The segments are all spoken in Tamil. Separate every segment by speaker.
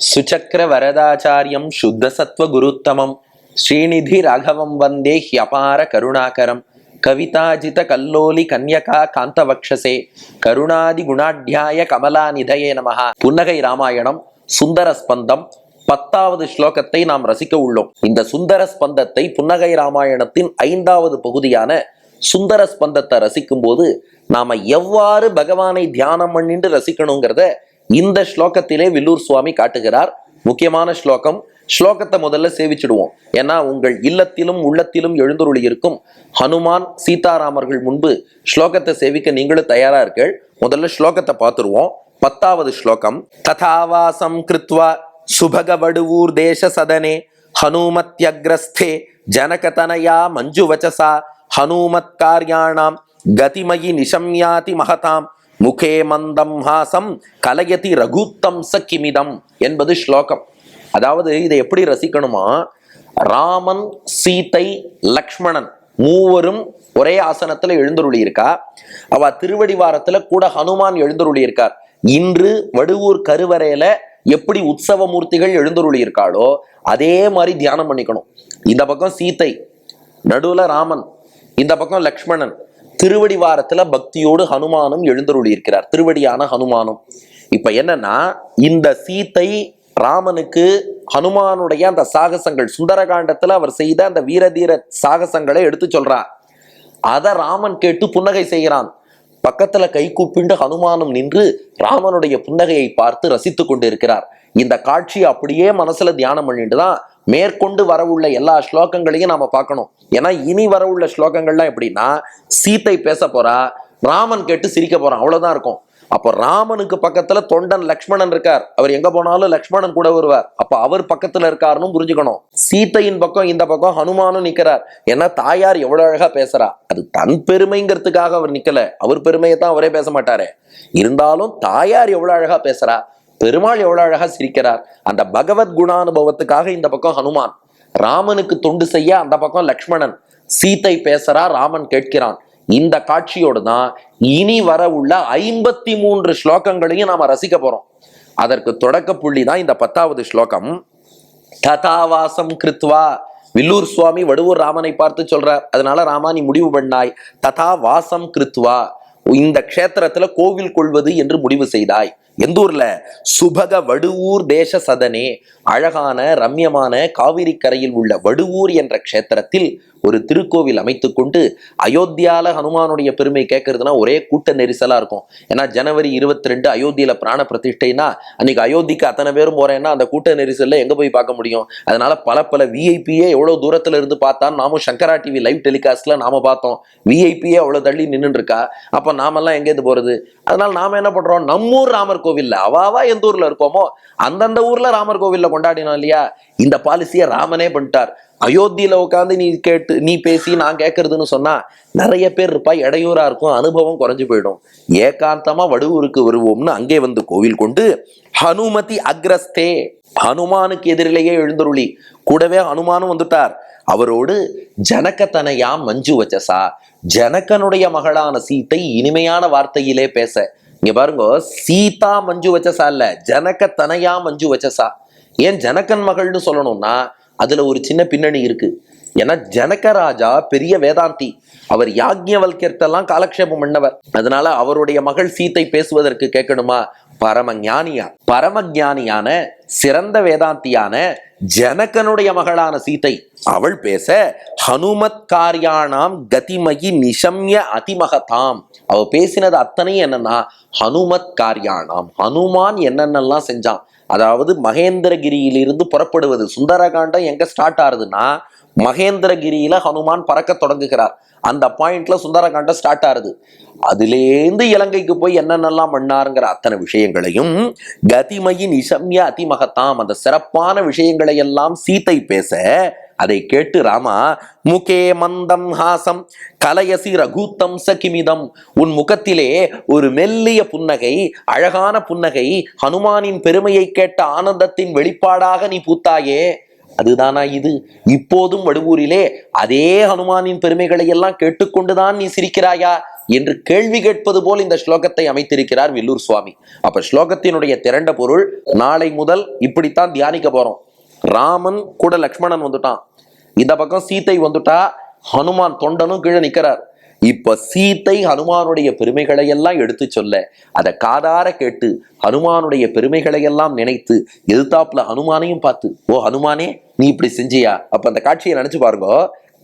Speaker 1: சுச்சக்கர வரதாச்சாரியம் சுத்த சத்வ குருத்தமம் ஸ்ரீநிதி ராகவம் வந்தே ஹியபார கருணாகரம். கவிதாஜித கல்லோலி கன்யகா காந்தவக்ஷசே. கருணாதி குணாட்யாய கமலாநிதயே நமகா புன்னகை ராமாயணம் சுந்தர ஸ்பந்தம் பத்தாவது ஸ்லோகத்தை நாம் ரசிக்க உள்ளோம். இந்த சுந்தர ஸ்பந்தத்தை புன்னகை ராமாயணத்தின் ஐந்தாவது பகுதியான சுந்தர ஸ்பந்தத்தை ரசிக்கும் போது நாம எவ்வாறு பகவானை தியானம் பண்ணிட்டு ரசிக்கணுங்கிறத இந்த ஸ்லோகத்திலே வில்லூர் சுவாமி காட்டுகிறார். முக்கியமான ஸ்லோகம் ஸ்லோகத்தை முதல்ல சேவிச்சிடுவோம். ஏன்னா உங்கள் இல்லத்திலும் உள்ளத்திலும் எழுந்தருளி இருக்கும் ஹனுமான் சீதாராமர்கள் முன்பு ஸ்லோகத்தை சேவிக்க நீங்களும் தயாரா இருக்கீள் முதல்ல ஸ்லோகத்தை பார்த்துருவோம். பத்தாவது ஸ்லோகம் ததாவாசம் கிருத்வா சுபகவடுவூர் தேச சதனே ஹனுமத்யக்ரஸ்தே ஜனகதனயா மஞ்சுவச்சசா ஹனுமத் காரியாணாம் கதிமயி நிஷம்யாதி மகதாம் முகே மந்தம் ஹாசம் கலயதி ரகுத்தம் ச கிமிதம் என்பது ஸ்லோகம். அதாவது இதை எப்படி ரசிக்கணுமா? ராமன் சீதை லக்ஷ்மணன் மூவரும் ஒரே ஆசனத்துல எழுந்தருளி இருக்கா அவ திருவடிவாரத்துல கூட ஹனுமான் எழுந்தருளி இருக்கார் இன்று வடுவூர் கருவறையில எப்படி உற்சவ மூர்த்திகள் எழுந்தருளி இருக்காளோ அதே மாதிரி தியானம் பண்ணிக்கணும். இந்த பக்கம் சீதை நடுவுல ராமன் இந்த பக்கம் லக்ஷ்மணன் திருவடிவாரத்துல பக்தியோடு ஹனுமானும் எழுந்தருளி இருக்கிறார் திருவடியான ஹனுமானும். இப்ப என்னன்னா இந்த சீத்தை ராமனுக்கு ஹனுமானுடைய அந்த சாகசங்கள் சுந்தரகாண்டத்துல அவர் செய்த அந்த வீரதீர சாகசங்களை எடுத்து சொல்றார். அதை ராமன் கேட்டு புன்னகை செய்கிறான். பக்கத்துல கை கூப்பிண்டு ஹனுமானும் நின்று ராமனுடைய புன்னகையை பார்த்து ரசித்து கொண்டிருக்கிறார். இந்த காட்சி அப்படியே மனசுல தியானம் பண்ணிட்டு தான் மேற்கொண்டு வரவுள்ள எல்லா ஸ்லோகங்களையும் நாம பார்க்கணும். ஏன்னா இனி வரவுள்ள ஸ்லோகங்கள்லாம் எப்படின்னா சீத்தை பேச போறா ராமன் கேட்டு சிரிக்க போறான் அவ்வளவுதான் இருக்கும். அப்போ ராமனுக்கு பக்கத்துல தொண்டன் லக்ஷ்மணன் இருக்கார். அவர் எங்க போனாலும் லக்ஷ்மணன் கூட வருவார். அப்ப அவர் பக்கத்துல இருக்காருன்னு புரிஞ்சுக்கணும். சீத்தையின் பக்கம் இந்த பக்கம் ஹனுமானும் நிக்கிறார். ஏன்னா தாயார் எவ்வளவு அழகா பேசுறா. அது தன் பெருமைங்கிறதுக்காக அவர் நிக்கல. அவர் பெருமையை தான் அவரே பேச மாட்டாரு. இருந்தாலும் தாயார் எவ்வளவு அழகா பேசுறா. பெருமாள் எவ்வளவு அழகா சிரிக்கிறார். அந்த பகவத் குணானுபவத்துக்காக இந்த பக்கம் ஹனுமான். ராமனுக்கு தொண்டு செய்ய அந்த பக்கம் லக்ஷ்மணன். சீத்தை பேசுறா ராமன் கேட்கிறான். இந்த காட்சியோடு தான் இனி வர உள்ள ஐம்பத்தி மூன்று ஸ்லோகங்களையும் நாம ரசிக்க போறோம். அதற்கு தொடக்க புள்ளி தான் இந்த பத்தாவது ஸ்லோகம். ததாவாசம் கிருத்வா. வில்லூர் சுவாமி வடுவூர் ராமனை பார்த்து சொல்றார். அதனால ராமா நீ முடிவு பண்ணாய். ததா வாசம் கிருத்வா. இந்த க்ஷேத்திரத்துல கோவில் கொள்வது என்று முடிவு செய்தாய். எந்த ஊர்ல சுபக வடுவூர் தேச சதனே அழகான ரம்யமான காவிரி கரையில் உள்ள வடுவூர் என்ற க்ஷேத்திரத்தில் ஒரு திருக்கோவில் அமைத்து கொண்டு அயோத்தியால ஹனுமானுடைய பெருமை கேட்கறதுனா ஒரே கூட்ட நெரிசலா இருக்கும். ஏன்னா ஜனவரி இருபத்தி ரெண்டு அயோத்தியில பிராண பிரதிஷ்டைனா அன்னைக்கு அயோத்திக்கு அத்தனை பேரும் போறேன்னா அந்த கூட்ட நெரிசல்ல எங்க போய் பார்க்க முடியும்? அதனால பல பல விஐபியே எவ்வளவு தூரத்துல இருந்து பார்த்தா நாமும் சங்கரா டிவி லைவ் டெலிகாஸ்ட்ல நாம பார்த்தோம். விஐபியே அவ்வளவு தள்ளி நின்று இருக்கா? அப்ப நாமெல்லாம் எங்கேருந்து போறது? அதனால நாம என்ன பண்றோம்? நம்மூர் ராமர் கோவில்ல அவாவா எந்த ஊர்ல இருக்கோமோ அந்தந்த ஊர்ல ராமர் கோவில்ல கொண்டாடினோம் இல்லையா? இந்த பாலிசியை ராமனே பண்ணிட்டார். அயோத்தியில உட்காந்து நீ கேட்டு நீ பேசி நான் கேட்கறதுன்னு சொன்னா நிறைய பேர் இருப்பா இடையூறா இருக்கும் அனுபவம் குறைஞ்சு போயிடும். ஏகாந்தமா வடுவூருக்கு வருவோம்னு அங்கே வந்து கோவில் கொண்டு ஹனுமதி அக்ரஸ்தே ஹனுமானுக்கு எதிரிலேயே எழுந்தருளி கூடவே ஹனுமானும் வந்துட்டார். அவரோடு ஜனகத்தனையா மஞ்சு வச்சசா ஜனக்கனுடைய மகளான சீத்தை இனிமையான வார்த்தையிலே பேச இங்க பாருங்க சீதா மஞ்சு வச்சசா இல்ல ஜனக தனையா மஞ்சு வச்சசா ஏன் ஜனகன் மகள்னு சொல்லணும்னா அதுல ஒரு சின்ன பின்னணி இருக்கு. ஏன்னா ஜனகராஜா பெரிய வேதாந்தி. அவர் யாக்ஞவல்யர்த்தெல்லாம் காலக்ஷேபம் பண்ணவர். அதனால அவருடைய மகள் சீத்தை பேசுவதற்கு கேட்கணுமா? பரமஞானியா. பரமஞானியான சிறந்த வேதாந்தியான ஜனகனுடைய மகளான சீத்தை அவள் பேச ஹனுமத் காரியானாம் கதிமகி நிஷம்ய அதிமகதாம். அவ பேசினது அத்தனை என்னன்னா ஹனுமத் காரியானாம். ஹனுமான் என்னென்னலாம் செஞ்சான்? அதாவது மகேந்திரகிரியிலிருந்து புறப்படுவது. சுந்தரகாண்டம் எங்க ஸ்டார்ட் ஆகுதுன்னா மகேந்திரகிரியில ஹனுமான் பறக்க தொடங்குகிறார். அந்த பாயிண்ட்ல சுந்தரகாண்டம் ஸ்டார்ட் ஆகுது. அதுலேருந்து இலங்கைக்கு போய் என்னென்னலாம் பண்ணாருங்கிற அத்தனை விஷயங்களையும் கதிமையின் இசம்ய அதிமகத்தாம் அந்த சிறப்பான விஷயங்களை எல்லாம் சீத்தை பேச அதை கேட்டு ராமா முகே மந்தம் ஹாசம் கலையசி ரகுத்தம் சகிமிதம். உன் முகத்திலே ஒரு மெல்லிய புன்னகை அழகான புன்னகை ஹனுமானின் பெருமையை கேட்ட ஆனந்தத்தின் வெளிப்பாடாக நீ பூத்தாயே. அதுதானா இது? இப்போதும் வடுவூரிலே அதே ஹனுமானின் பெருமைகளை எல்லாம் கேட்டுக்கொண்டுதான் நீ சிரிக்கிறாயா? என்று கேள்வி கேட்பது போல் இந்த ஸ்லோகத்தை அமைத்திருக்கிறார் வில்லூர் சுவாமி. அப்ப ஸ்லோகத்தினுடைய திரண்ட பொருள் நாளை முதல் இப்படித்தான் தியானிக்க போறோம். ராமன் கூட லக்ஷ்மணன் வந்துட்டான். இந்த பக்கம் சீத்தை வந்துட்டா ஹனுமான் தொண்டனும் கீழே நிக்கிறார். இப்ப சீத்தை ஹனுமானுடைய பெருமைகளை எல்லாம் எடுத்து சொல்ல அதை காதார கேட்டு ஹனுமானுடைய பெருமைகளை எல்லாம் நினைத்து எதிர்த்தாப்புல ஹனுமானையும் பார்த்து ஓ ஹனுமானே நீ இப்படி செஞ்சியா? அப்ப அந்த காட்சியை நினைச்சு பாருங்க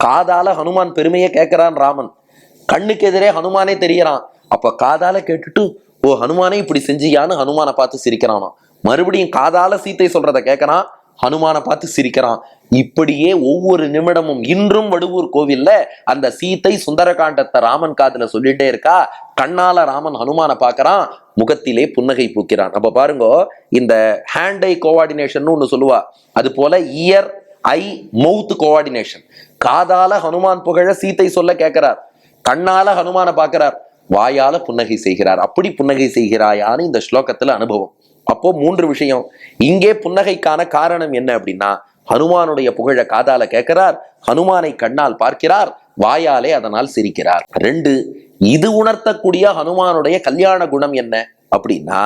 Speaker 1: காதால ஹனுமான் பெருமையை கேட்கிறான் ராமன். கண்ணுக்கு எதிரே ஹனுமானே தெரியறான் அப்ப காதால கேட்டுட்டு ஓ ஹனுமானே இப்படி செஞ்சியான்னு ஹனுமானை பார்த்து சிரிக்கிறானா மறுபடியும் காதால சீத்தை சொல்றத கேட்கறான். ஹனுமானை பார்த்து சிரிக்கிறான். இப்படியே ஒவ்வொரு நிமிடமும் இன்றும் வடுவூர் கோவில்ல அந்த சீத்தை சுந்தரகாண்டத்தை ராமன் காதுல சொல்லிட்டே இருக்கா. கண்ணால ராமன் ஹனுமானை பார்க்கறான். முகத்திலே புன்னகை பூக்கிறான். அப்ப பாருங்க இந்த ஹேண்ட் ஐ கோஆர்டினேஷன் ஒன்று சொல்லுவா. அது போல இயர் ஐ மவுத் கோஆர்டினேஷன் காதால ஹனுமான் புகழ சீத்தை சொல்ல கேட்கிறார். கண்ணால ஹனுமான பார்க்கிறார். வாயால புன்னகை செய்கிறார். அப்படி புன்னகை செய்கிறாயான்னு இந்த ஸ்லோகத்துல அனுபவம். அப்போ மூன்று விஷயம். இங்கே புன்னகைக்கான காரணம் என்ன அப்படின்னா ஹனுமானுடைய புகழ காதால கேட்கிறார். ஹனுமானை கண்ணால் பார்க்கிறார். வாயாலே அதனால் சிரிக்கிறார். ரெண்டு இது உணர்த்தக்கூடிய ஹனுமானுடைய கல்யாண குணம் என்ன அப்படின்னா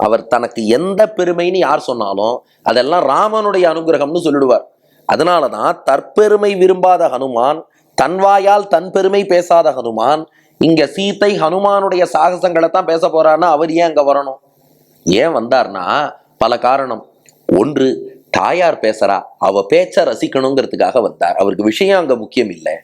Speaker 1: அவர் தனக்கு எந்த பெருமைன்னு யார் சொன்னாலும் அதெல்லாம் ராமனுடைய அனுகிரகம்னு சொல்லிடுவார். அதனாலதான் தற்பெருமை விரும்பாத ஹனுமான் தன்வாயால் தன் பெருமை பேசாத ஹனுமான். இங்க சீத்தை ஹனுமானுடைய சாகசங்களை தான் பேச போறான்னா அவர் ஏன் அங்க வரணும்? ஏன் வந்தார்னா பல காரணம். ஒன்று தாயார் பேசுறா அவ பேச்ச ரசிக்கணுங்கிறதுக்காக வந்தார். அவருக்கு விஷயம் அங்க முக்கியம் இல்லை.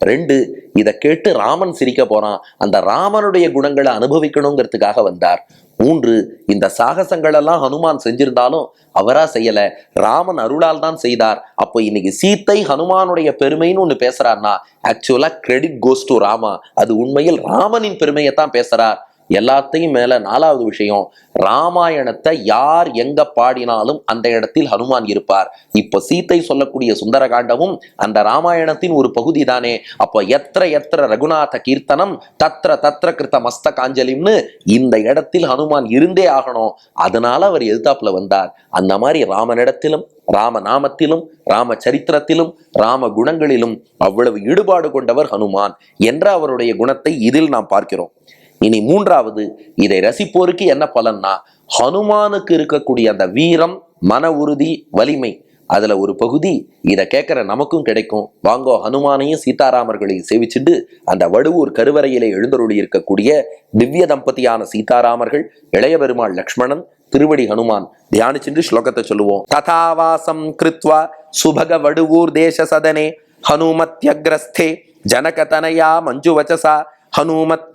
Speaker 1: ரெண்டு இதை கேட்டு ராமன் சிரிக்க போறான். அந்த ராமனுடைய குணங்களை அனுபவிக்கணுங்கிறதுக்காக வந்தார். மூன்று இந்த சாகசங்கள் எல்லாம் ஹனுமான் செஞ்சிருந்தாலும் அவரா செய்யல. ராமன் அருளால் தான் செய்தார். அப்போ இன்னைக்கு சீத்தை ஹனுமானுடைய பெருமைன்னு ஒன்று பேசுறாருன்னா ஆக்சுவலா கிரெடிட் கோஸ் டு ராமா. அது உண்மையில் ராமனின் பெருமையை தான் பேசுறார். எல்லாத்தையும் மேல நாலாவது விஷயம் ராமாயணத்தை யார் எங்க பாடினாலும் அந்த இடத்தில் ஹனுமான் இருப்பார். இப்ப சீத்தை சொல்லக்கூடிய சுந்தரகாண்டமும் அந்த ராமாயணத்தின் ஒரு பகுதி தானே அப்ப எத்திர எத்திர ரகுநாத கீர்த்தனம் தத்ர தத்ர கிருத்த மஸ்த காஞ்சலிம்னு இந்த இடத்தில் ஹனுமான் இருந்தே ஆகணும். அதனால அவர் எதிர்த்தாப்புல வந்தார். அந்த மாதிரி ராமனிடத்திலும் ராம நாமத்திலும் ராம சரித்திரத்திலும் ராம குணங்களிலும் அவ்வளவு ஈடுபாடு கொண்டவர் ஹனுமான் என்ற அவருடைய குணத்தை இதில் நாம் பார்க்கிறோம். இனி மூன்றாவது இதை ரசிப்போருக்கு என்ன பலன்னா ஹனுமானுக்கு இருக்கக்கூடிய அந்த வீரம் மன உறுதி வலிமை அதுல ஒரு பகுதி இதை கேட்கிற நமக்கும் கிடைக்கும். வாங்கோ ஹனுமானையும் சீதாராமர்களையும் சேவிச்சுட்டு அந்த வடுவூர் கருவறையிலே எழுந்தருளி இருக்கக்கூடிய திவ்ய தம்பதியான சீதாராமர்கள் இளைய பெருமாள் லக்ஷ்மணன் திருவடி ஹனுமான் தியானிச்சுட்டு ஸ்லோகத்தை சொல்லுவோம். ததாவாசம் கிருத்வா சுபக வடுவூர் தேச சதனே ஹனுமத்யக்ரஸ்தே ஜனகதனயா மஞ்சு வச்சசா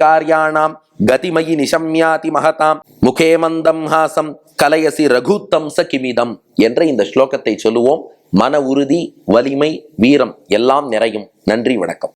Speaker 1: காரியாணாம் கதிமயி நிஷம்யாதி மகதாம் முகே மந்தம் ஹாசம் கலயசி ரகுத்தம் ச கிமிதம் என்ற இந்த ஸ்லோகத்தை சொல்லுவோம். மன உறுதி வலிமை வீரம் எல்லாம் நிறையும். நன்றி வணக்கம்.